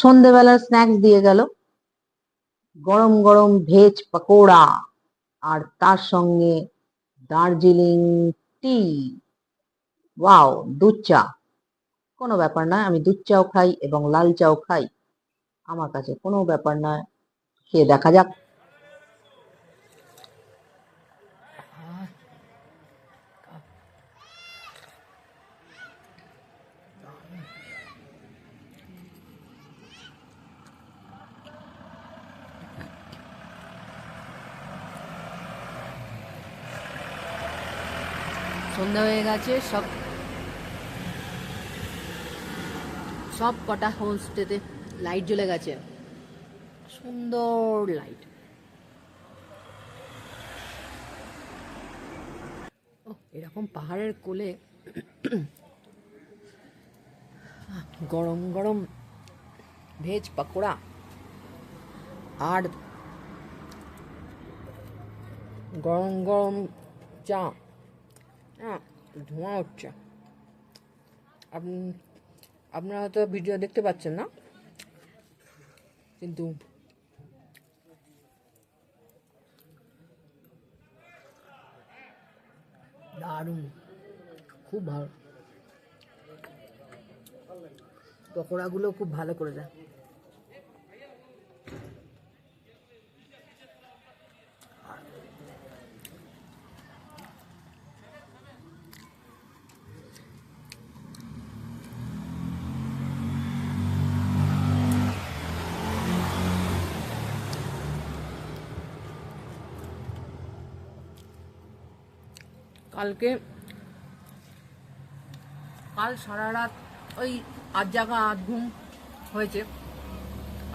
সন্ধেবেলার স্ন্যাক্স দিয়ে গেল। গরম গরম ভেজ পকোড়া আর তার সঙ্গে দার্জিলিং টি ওয়াও দুধ চা। কোনো ব্যাপার নয়, আমি দুধ চাও খাই এবং লাল চাও খাই। আমার কাছে কোনো ব্যাপার নয়। খেয়ে দেখা যাক। সন্ধ্যা হয়ে গেছে সব সব কটা হোমস্টেতে লাইট জ্বলে গেছে। সুন্দর লাইট এরকম পাহাড়ের কোলে গরম গরম ভেজ পাকোড়া আর গরম গরম চা হ্যাঁ ধোঁয়া উঠছে আপনি আপনারা হয়তো ভিডিও দেখতে পাচ্ছেন না? কিন্তু দারুণ। খুব ভালো। পকোড়াগুলো খুব ভালো করে দেয় কালকে কাল সারা রাত ওই আধ জাগা আধ ঘুম হয়েছে।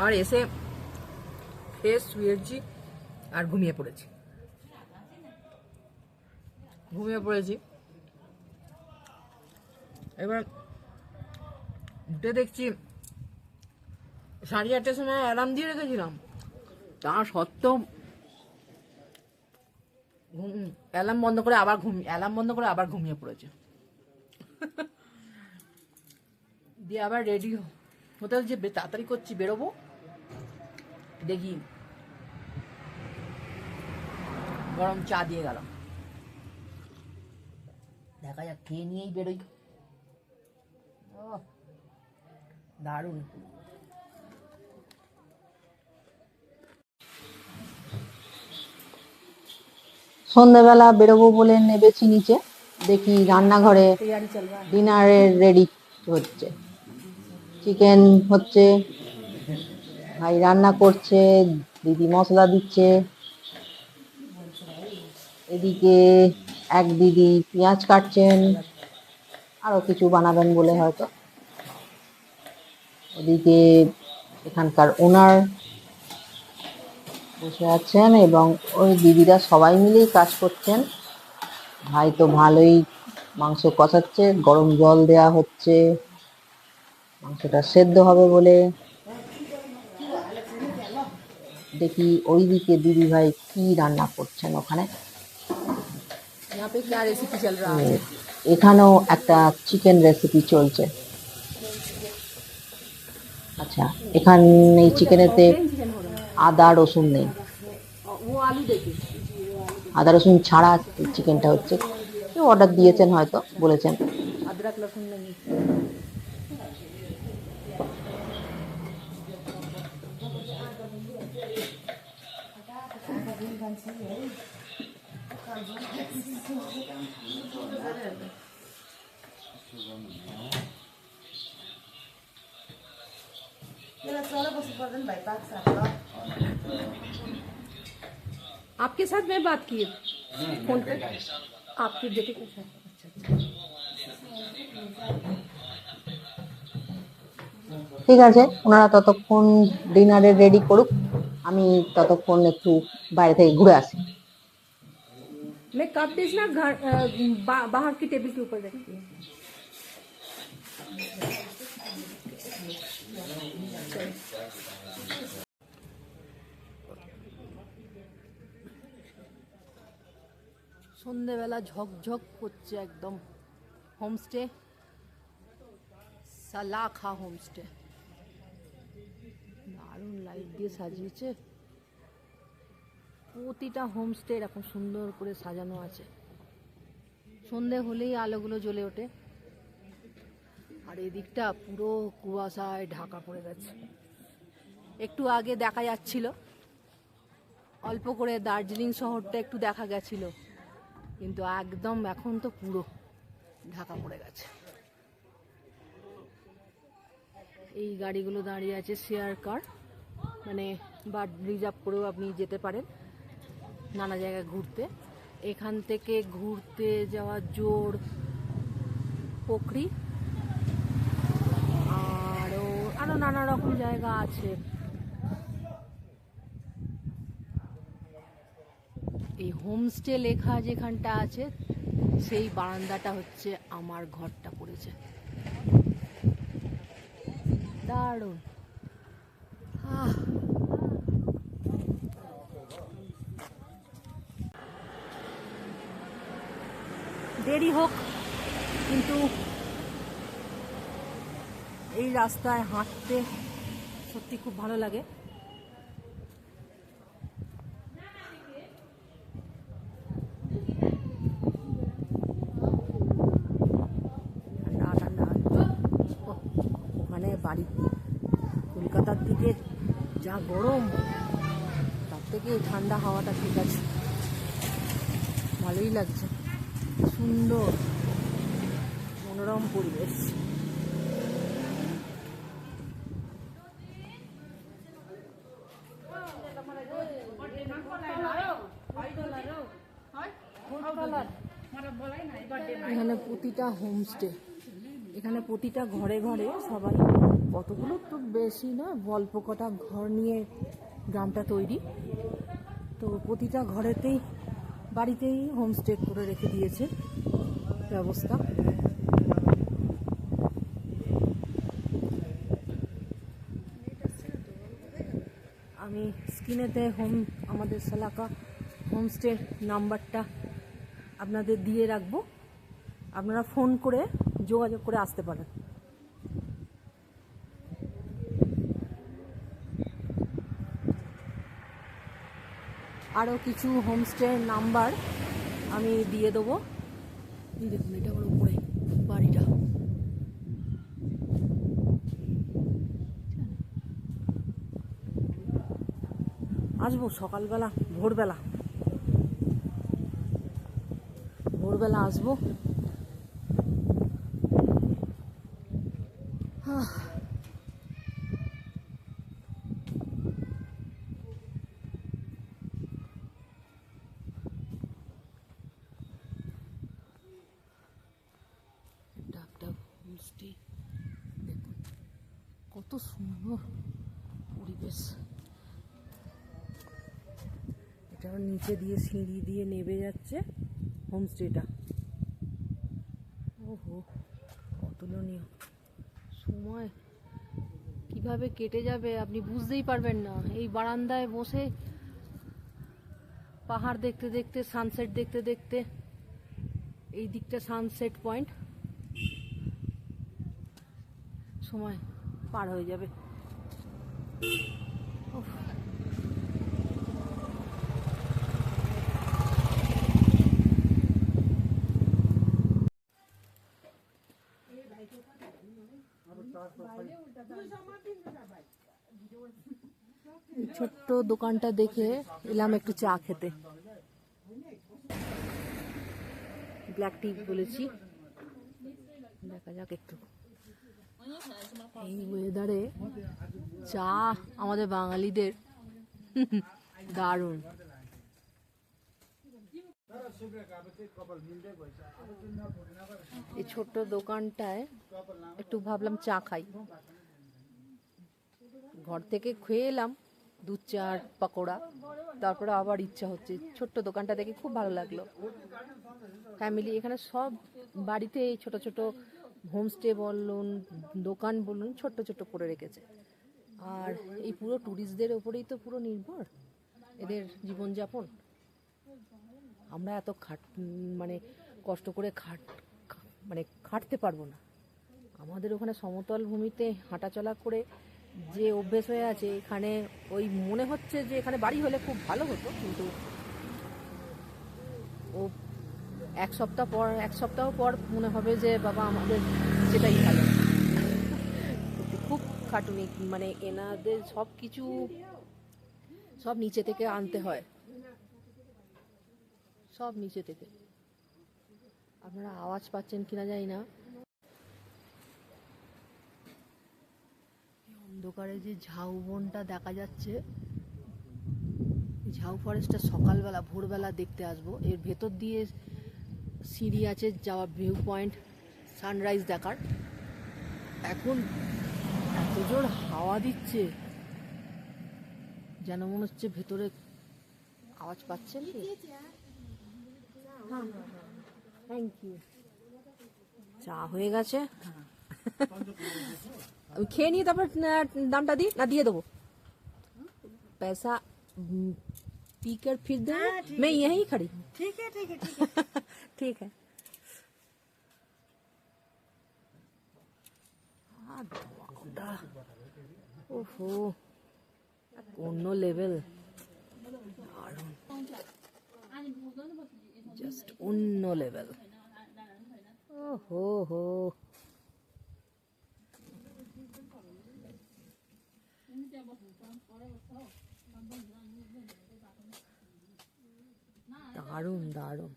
আর এসে ফ্রেশ শুয়েছি আর ঘুমিয়ে পড়েছি। ঘুমিয়ে পড়েছি। এবার উঠে দেখছি সাড়ে চারটের সময় অ্যালার্ম দিয়ে রেখেছিলাম। তা সত্ত্বেও ঘুম অ্যালার্ম বন্ধ করে আবার ঘুম অ্যালার্ম বন্ধ করে আবার ঘুমিয়ে পড়েছে। দিয়ে আবার রেডি হতে বে- তাড়াতাড়ি করছি, বেরোবো। দেখি। গরম চা দিয়ে গেলাম। দেখা যাক, খেয়ে নিয়েই বেরোই। দারুণ। সন্ধেবেলা বেরোবো বলে নেবেছি নিচে, দেখি রান্নাঘরে ডিনারের রেডি হচ্ছে। চিকেন হচ্ছে, ভাই রান্না করছে, দিদি মশলা দিচ্ছে। এদিকে এক দিদি পেঁয়াজ কাটছেন আরও কিছু বানাবেন বলে হয়তো। ওদিকে এখানকার ওনার বসে আছেন এবং ওই দিদিরা সবাই মিলেই কাজ করছেন। ভাই তো ভালোই মাংস কষাচ্ছে গরম জল দেয়া হচ্ছে মাংসটা সেদ্ধ হবে বলে। দেখি ওই দিকে দিদি ভাই কি রান্না করছেন ওখানে। এখানেও একটা চিকেন রেসিপি চলছে। আচ্ছা এখানে এই চিকেনেতে আদা, রসুন নেই। আদা, রসুন ছাড়া চিকেনটা হচ্ছে। অর্ডার দিয়েছেন হয়তো, বলেছেন। Let's all of आपके साथ मैं बात की फोन पे आपके बेटे के साथ अच्छा अच्छा ঠিক আছে ওনারা ততক্ষণ ডিনারে রেডি করুক আমি ততক্ষণ একটু বাইরে থেকে ঘুরে আসি मैं कप डिश ना घर अ, बा, बाहर की टेबल के ऊपर रखती हूँ সন্ধেবেলা ঝকঝক করছে একদম। হোমস্টে? সালাখা হোমস্টে। দারুণ লাইট দিয়ে সাজিয়েছে। প্রতিটা হোমস্টে এরকম সুন্দর করে সাজানো আছে। সন্ধে হলেই আলোগুলো জ্বলে ওঠে। আর এদিকটা পুরো কুয়াশায় ঢাকা পড়ে গেছে। একটু আগে দেখা যাচ্ছিল। অল্প করে দার্জিলিং শহরটা একটু দেখা গেছিল। কিন্তু একদম এখন তো পুরো ঢাকা পড়ে গেছে। এই গাড়িগুলো দাঁড়িয়ে আছে শেয়ার কার। মানে বা রিজার্ভ করেও আপনি যেতে পারেন নানা জায়গায় ঘুরতে। এখান থেকে ঘুরতে যাওয়া জোর পোখরি। আরও আরও নানা রকম জায়গা আছে এই হোমস্টে লেখা যেখানটা আছে, সেই বারান্দাটা হচ্ছে আমার ঘরটা পড়েছে। দারুণ। দেরি হোক, কিন্তু এই রাস্তায় হাঁটতে সত্যি খুব ভালো লাগে ঠান্ডা ঠান্ডা ওহ, ওখানে বাড়ি কলকাতার দিকে যা গরম। তার থেকে ঠান্ডা হাওয়াটা ঠিক আছে। ভালোই লাগছে। সুন্দর। মনোরম পরিবেশ। এখানে প্রতিটা হোমস্টে এখানে প্রতিটা ঘরে ঘরে সবাই কতগুলো তো বেশি না অল্প কটা ঘর নিয়ে গ্রামটা তৈরি। তো প্রতিটা ঘরেতেই, বাড়িতেই হোমস্টে করে রেখে দিয়েছে ব্যবস্থা। আমি স্ক্রিনেতে হোম, আমাদের সালাকা হোমস্টের নাম্বারটা আপনাদের দিয়ে রাখব। আপনারা ফোন করে যোগাযোগ করে আসতে পারেন আরও কিছু হোমস্টের নাম্বার আমি দিয়ে দেবো। দেখুন, এটা ওর উপরে, বাড়িটা। আসব সকালবেলা, ভোরবেলা। ভোরবেলা আসব আহ। এটা একটা হোমস্টে দেখুন কত সুন্দর পরিবেশ এটা আবার নিচে দিয়ে সিঁড়ি দিয়ে নেবে যাচ্ছে হোমস্টেটা। ওহো, অতুলনীয়। সময় কীভাবে কেটে যাবে আপনি বুঝতেই পারবেন না। এই বারান্দায় বসে পাহাড় দেখতে দেখতে সানসেট দেখতে দেখতে, এই দিকটা সানসেট পয়েন্ট সময় পার হয়ে যাবে। ছোট্ট দোকানটা দেখে এলাম একটু চা খেতে। ব্ল্যাক টি বলেছি। দেখা যাক একটু। এই ওয়েদারে চা আমাদের বাঙালিদের দারুণ। এই ছোট্ট দোকানটায় একটু ভাবলাম চা খাই। ঘর থেকে খেয়ে এলাম, দুধ চা আর পকোড়া। তারপরে আবার ইচ্ছা হচ্ছে, ছোট্ট দোকানটা দেখে খুব ভালো লাগল। ফ্যামিলি এখানে সব বাড়িতে এই ছোট ছোট হোমস্টে বলুন, দোকান বলুন, ছোট্ট ছোট্ট করে রেখেছে। আর এই পুরো ট্যুরিস্টদের ওপরেই তো পুরো নির্ভর, এদের জীবনযাপন। আমরা এত খাট মানে কষ্ট করে খাট মানে খাটতে পারব না। আমাদের ওখানে সমতল ভূমিতে হাঁটাচলা করে যে অভ্যেস হয়ে আছে, এখানে ওই মনে হচ্ছে যে এখানে বাড়ি হলে খুব ভালো হতো, কিন্তু ও এক সপ্তাহ পর, এক সপ্তাহ পর মনে হবে যে, বাবা, আমাদের সেটাই ভালো। খুব খাটুনি মানে এনাদের সব কিছু সব নিচে থেকে আনতে হয়। সব নিচে থেকে। আপনারা আওয়াজ পাচ্ছেন কিনা জানি না। অন্ধকারে যে ঝাউবনটা দেখা যাচ্ছে ঝাউ ফরেস্টটা সকালবেলা ভোরবেলা দেখতে আসব। এর ভেতর দিয়ে সিঁড়ি আছে যাওয়া ভিউ পয়েন্ট সানরাইজ দেখার। এখন এত জোর হাওয়া দিচ্ছে যেন মনে হচ্ছে ভেতরে আওয়াজ পাচ্ছেন কি? থ্যাংক ইউ চা হয়ে গেছে? আমি খেয়ে নিয়ে তারপর আহ, দামটা দিই না দিয়ে দেবো पैसा हम्म, पी कर फिर दे मैं यहीं खड़ी हूँ ठीक है ठीक है ठीक है ঠিক আছে ওহো অন্য লেভেল জাস্ট অন্য লেভেল ওহো হো দারুণ দারুণ।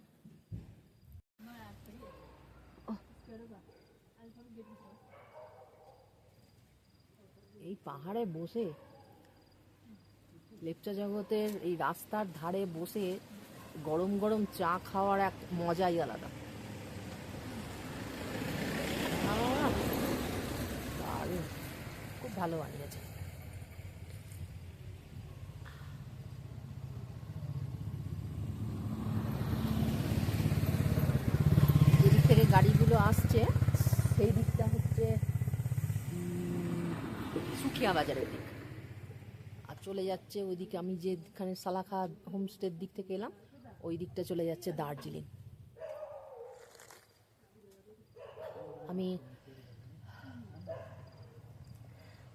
এই পাহাড়ে বসে, লেপচা জগতের এই রাস্তার ধারে বসে গরম গরম চা খাওয়ার এক মজাই আলাদা। খুব ভালো বানিয়েছে। থেকে গাড়িগুলো আসছে, সেই দিকটা হচ্ছে সুখিয়া বাজারের দিক। আর চলে যাচ্ছে ওইদিকে আমি যেখানে সালাখা হোমস্টের দিক থেকে এলাম, ওই দিকটা চলে যাচ্ছে দার্জিলিং। আমি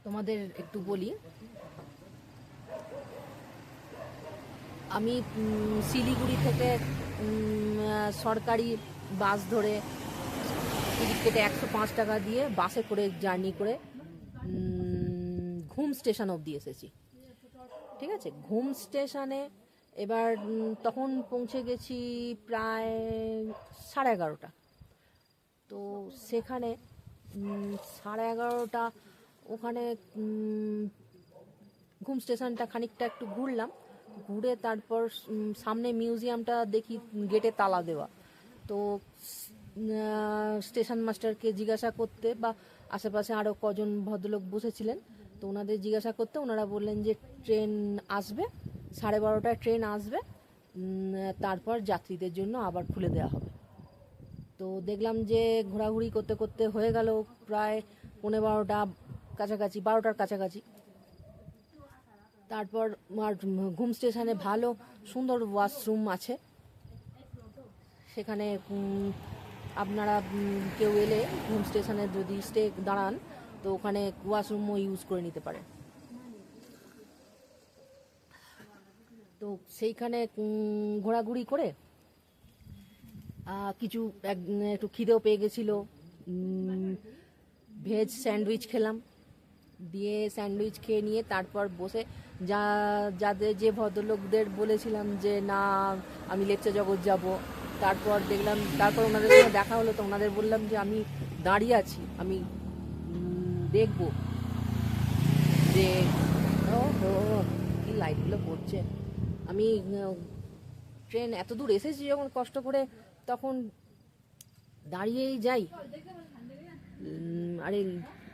তোমাদের একটু বলি, আমি শিলিগুড়ি থেকে সরকারি বাস ধরে টিকিট কেটে একশো পাঁচ টাকা দিয়ে বাসে করে জার্নি করে ঘুম স্টেশন অবধি এসেছি। ঠিক আছে? ঘুম স্টেশনে এবার তখন পৌঁছে গেছি প্রায় সাড়ে এগারোটা। তো সেখানে সাড়ে এগারোটা ওখানে ঘুম স্টেশনটা খানিকটা একটু ঘুরলাম। ঘুরে তারপর সামনে মিউজিয়ামটা দেখি গেটে তালা দেওয়া। তো স্টেশন মাস্টারকে জিজ্ঞাসা করতে বা আশেপাশে আরও কজন ভদ্রলোক বসেছিলেন, তো ওনাদের জিজ্ঞাসা করতে ওনারা বললেন যে ট্রেন আসবে, সাড়ে বারোটায় ট্রেন আসবে তারপর যাত্রীদের জন্য আবার খুলে দেওয়া হবে। তো দেখলাম যে ঘোরাঘুরি করতে করতে হয়ে গেল প্রায় পনেরো বারোটা কাছাকাছি, বারোটার কাছাকাছি। তারপর আর ঘুম স্টেশনে ভালো সুন্দর ওয়াশরুম আছে। সেখানে আপনারা কেউ এলে ঘুম স্টেশনে যদি স্টে দাঁড়ান, তো ওখানে ওয়াশরুমও ইউজ করে নিতে পারে তো সেইখানে ঘোরাঘুরি করে কিছু এক- একটু খিদেও পেয়ে গেছিল। ভেজ স্যান্ডউইচ খেলাম। দিয়ে স্যান্ডউইচ খেয়ে নিয়ে তারপর বসে, যা, যাদের যে ভদ্রলোকদের বলেছিলাম যে, না, আমি লেপচা জগৎ যাব। তারপর দেখলাম, তারপর ওনাদের সঙ্গে দেখা হলো, তো ওনাদের বললাম যে আমি দাঁড়িয়ে আছি, আমি দেখব। যে লাইটগুলো পড়ছে। আমি ট্রেন এত দূর এসেছি যখন কষ্ট করে, তখন দাঁড়িয়েই যাই। আরে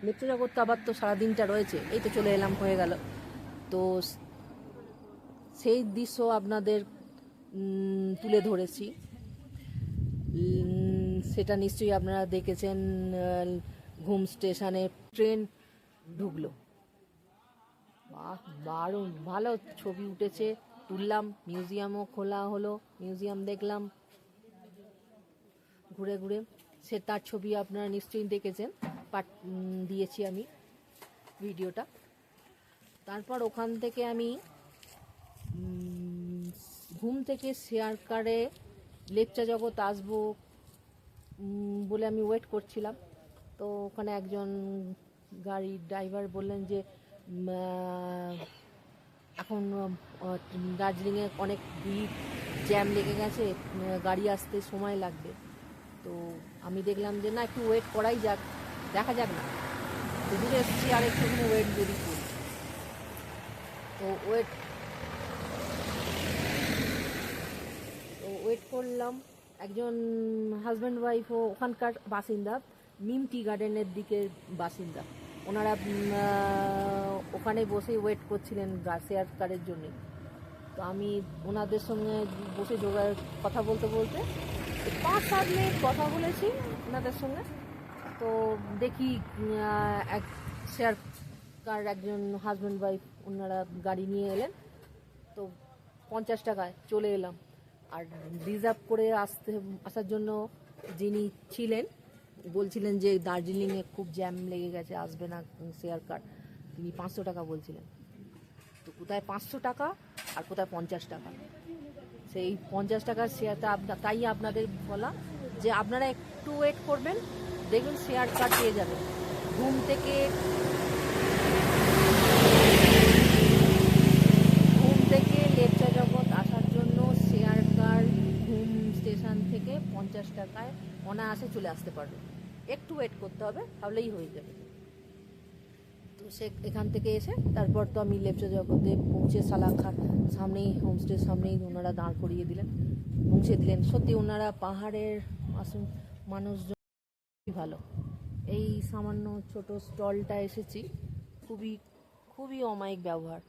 লেপচা জগৎ তো আবার তো সারাদিনটা রয়েছে, এই তো চলে এলাম, হয়ে গেল। তো সেই দৃশ্য আপনাদের তুলে ধরেছি। সেটা নিশ্চয়ই আপনারা দেখেছেন ঘুম স্টেশনে ট্রেন ঢুকলো। বাহ, দারুণ। ভালো ছবি উঠেছে, তুললাম, মিউজিয়ামও খোলা হলো, মিউজিয়াম দেখলাম। ঘুরে ঘুরে, সে তার ছবি আপনারা নিশ্চয়ই দেখেছেন পাট দিয়েছি আমি ভিডিওটা। তারপর ওখান থেকে আমি ঘুম থেকে শেয়ার কারে লেপচা জগৎ আসব বলে আমি ওয়েট করছিলাম। তো ওখানে একজন গাড়ির ড্রাইভার বললেন যে এখন দার্জিলিংয়ে অনেক ভিড় জ্যাম লেগে গেছে গাড়ি আসতে সময় লাগবে। তো আমি দেখলাম যে, না, একটু ওয়েট করাই যাক, দেখা যাক না। দূরে এসেছি, আর একটুখানি ওয়েট যদি করি। তো ওয়েট তো ওয়েট করলাম। একজন হাজব্যান্ড ওয়াইফও ওখানকার বাসিন্দা মিম টি গার্ডেনের দিকের বাসিন্দা। ওনারা ওখানে বসে ওয়েট করছিলেন শেয়ার কারের জন্য। তো আমি ওনাদের সঙ্গে বসে যোগাযোগ, কথা বলতে বলতে পাঁচ, সাত মিনিট কথা বলেছি ওনাদের সঙ্গে। তো দেখি এক শেয়ার কার একজন হাজব্যান্ড ওয়াইফ ওনারা গাড়ি নিয়ে এলেন। তো পঞ্চাশ টাকায় চলে এলাম। আর রিজার্ভ করে আসতে, আসার জন্য যিনি ছিলেন, বলছিলেন যে দার্জিলিংয়ে খুব জ্যাম লেগে গেছে, আসবে না শেয়ার কার তিনি পাঁচশো টাকা বলছিলেন। তো কোথায় পাঁচশো টাকা আর কোথায় পঞ্চাশ টাকা? সেই পঞ্চাশ টাকার শেয়ারটা আপনা, তাই আপনাদের বলা যে আপনারা একটু ওয়েট করবেন, দেখবেন শেয়ার কার্ড পেয়ে যাবেন। ঘুম থেকে ঘুম থেকে লেপচা জগৎ আসার জন্য শেয়ার কার ঘুম স্টেশন থেকে পঞ্চাশ টাকায় অনায়াসে চলে আসতে পারবে। একটু ওয়েট করতে হবে, তাহলেই হয়ে যাবে। তো সে এখান থেকে এসে তারপর তো আমি লেপচা জগতে পৌঁছে সালাখার সামনেই হোমস্টের সামনেই ওনারা দাঁড় করিয়ে দিলেন, পৌঁছে দিলেন। সত্যি ওনারা পাহাড়ের আসুন মানুষজন খুবই ভালো। এই সামান্য ছোট স্টলটা এসেছি, খুবই খুবই অমায়িক ব্যবহার।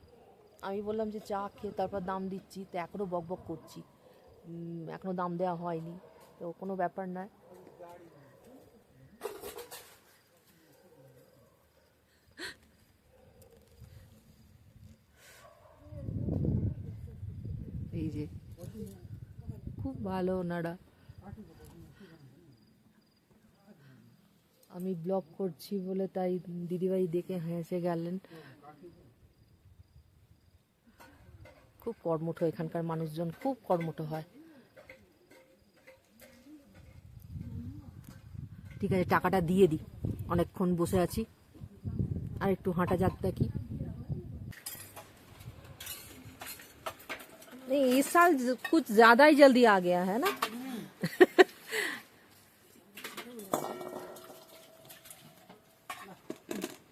আমি বললাম যে চা খেয়ে তারপর দাম দিচ্ছি, তো এখনও বক বক করছি এখনও দাম দেওয়া হয়নি। তো কোনো ব্যাপার নয়। এই যে, খুব ভালো ওনারা। আমি ব্লগ করছি বলে তাই দিদিভাই দেখে হেসে গেলেন। খুব কর্মঠ এখানকার মানুষজন, খুব কর্মঠ হয়। ঠিক আছে টাকাটা দিয়ে দিই অনেকক্ষণ বসে আছি আর একটু হাঁটা যাক দেখি नहीं इस साल ज- कुछ ज्यादा ही जल्दी आ गया है ना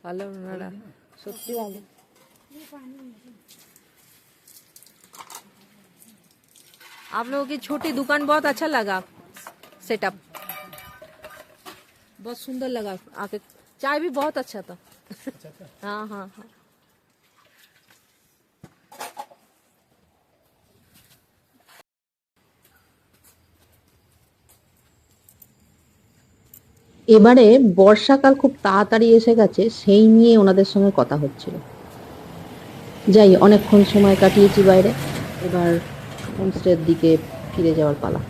ভালো ওনারা সত্যি ভালো आप लोगों की छोटी दुकान बहुत अच्छा लगा सेटअप बहुत सुंदर लगा आके चाय भी बहुत अच्छा था हाँ हाँ हाँ এবারে বর্ষাকাল খুব তাড়াতাড়ি এসে গেছে সেই নিয়ে ওনাদের সঙ্গে কথা হচ্ছিল যাই অনেকক্ষণ সময় কাটিয়েছি বাইরে এবার হোমস্টের দিকে ফিরে যাওয়ার পালা